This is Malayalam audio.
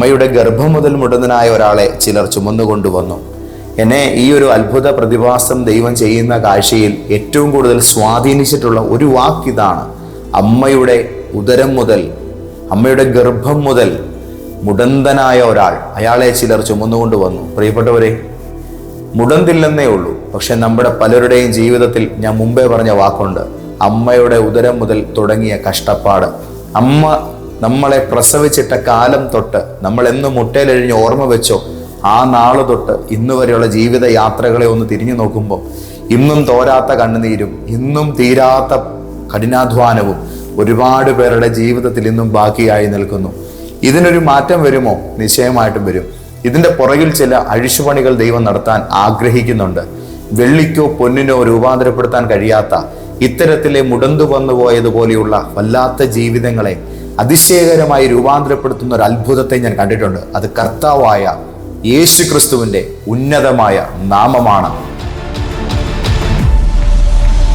അമ്മയുടെ ഗർഭം മുതൽ മുടന്തനായ ഒരാളെ ചിലർ ചുമന്നുകൊണ്ടുവന്നു. എന്നെ ഈ ഒരു അത്ഭുത പ്രതിഭാസം ദൈവം ചെയ്യുന്ന കാഴ്ചയിൽ ഏറ്റവും കൂടുതൽ സ്വാധീനിച്ചിട്ടുള്ള ഒരു വാക്കിതാണ് അമ്മയുടെ ഉദരം മുതൽ അമ്മയുടെ ഗർഭം മുതൽ മുടന്തനായ ഒരാൾ അയാളെ ചിലർ ചുമന്നുകൊണ്ട് വന്നു പ്രിയപ്പെട്ടവരെ മുടന്തില്ലെന്നേ ഉള്ളൂ. പക്ഷെ നമ്മുടെ പലരുടെയും ജീവിതത്തിൽ ഞാൻ മുമ്പേ പറഞ്ഞ വാക്കുണ്ട്. അമ്മയുടെ ഉദരം മുതൽ തുടങ്ങിയ കഷ്ടപ്പാട്. അമ്മ നമ്മളെ പ്രസവിച്ചിട്ട കാലം തൊട്ട് നമ്മൾ എന്ന് മുട്ടയിലെഴിഞ്ഞ് ഓർമ്മ വെച്ചോ ആ നാൾ തൊട്ട് ഇന്ന് വരെയുള്ള ജീവിത യാത്രകളെ ഒന്ന് തിരിഞ്ഞു നോക്കുമ്പോൾ ഇന്നും തോരാത്ത കണ്ണുനീരും ഇന്നും തീരാത്ത കഠിനാധ്വാനവും ഒരുപാട് പേരുടെ ജീവിതത്തിൽ ഇന്നും ബാക്കിയായി നിൽക്കുന്നു. ഇതിനൊരു മാറ്റം വരുമോ? നിശ്ചയമായിട്ടും വരും. ഇതിന്റെ പുറകിൽ ചില അഴിച്ചുപണികൾ ദൈവം നടത്താൻ ആഗ്രഹിക്കുന്നുണ്ട്. വെള്ളിക്കോ പൊന്നിനോ രൂപാന്തരപ്പെടുത്താൻ കഴിയാത്ത ഇത്തരത്തിലെ മുടന്തു വന്നു പോയതുപോലെയുള്ള വല്ലാത്ത ജീവിതങ്ങളെ അതിശയകരമായി രൂപാന്തരപ്പെടുത്തുന്ന ഒരു അത്ഭുതത്തെ ഞാൻ കണ്ടിട്ടുണ്ട്. അത് കർത്താവായ യേശു ക്രിസ്തുവിന്റെ ഉന്നതമായ നാമമാണ്.